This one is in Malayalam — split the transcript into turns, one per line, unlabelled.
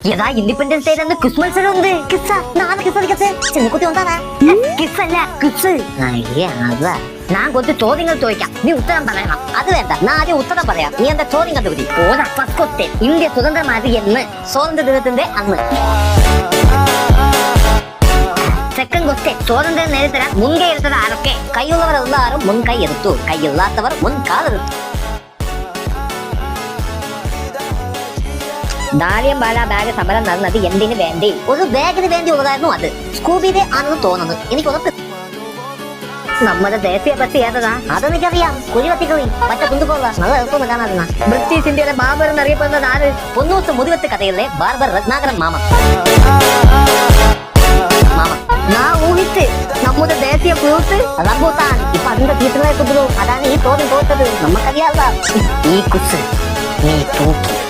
എടാ ഇൻഡിപെൻഡൻസ് ഡേ അന്ന് ക്വിസ് മത്സരം ഉണ്ട് കിസ്സ നാളെ കിസ് കളിക്കത്തെ ചെന്നക്കുത്തി വന്നാണ് കിസ് അല്ല ക്വിസ് അയ്യേ അതാ ഞാൻ കുറച്ച് ചോദ്യങ്ങൾ ചോദിക്കാം നീ ഉത്തരം പറയണം അത് വേണ്ട ഞാൻ ആദ്യം ഉത്തരം പറയാം നീ എന്താ ചോദ്യം കണ്ടുപിടി ഓരോ ഫസ്റ്റ് ക്വസ്റ്റ്യൻ ഇന്ത്യ സ്വതന്ത്രമായത് എന്ന് സ്വാതന്ത്ര്യ ദിനത്തിന്റെ അന്ന് സെക്കൻഡ് ക്വസ്റ്റ്യൻ സ്വാതന്ത്ര്യം നേരിട്ടരാൻ മുൻകൈ എടുത്തത് ആരൊക്കെ കൈയുള്ളവർ എല്ലാവരും മുൻകൈ എടുത്തു കൈയില്ലാത്തവർ മുൻകാലെടുത്തു ദാരിയംപാല ബാഗ് സമരം നടന്നത് എന്തിനു വേണ്ടി? ഒരു ബാഗിന് വേണ്ടി അത്. സ്കൂബിയുടെ ആണെന്ന് തോന്നുന്നു. എനിക്ക് ഉറപ്പ് നമ്മുടെ ദേശീയ ബസ് ഏതാ? അതെനിക്കറിയാം. കുഴിവത്തിക്കുഴി പറ്റ കൊണ്ടുപോകുക നല്ല എളുപ്പം കാണാറുന്ന ബ്രിട്ടീഷ് ഇന്ത്യയിലെ ബാബർ എന്നറിയപ്പെടുന്നത് ആര് പൊന്നൂത്ത് മുതിവത്ത് കഥയിലെ ബാർബർ രത്നാകരൻ മാമ. മാമ. ഞാൻ ഊഹിച്ച്. നമ്മുടെ ദേശീയ ഫ്രൂട്ട് റംബൂട്ടാൻ. ഇപ്പൊ അതിന്റെ കുതിരു അതാണ് ഈ തോന്നി തോറ്റത്. നമുക്കറിയാം ഈ കുസ്. നീ തൂക്കി.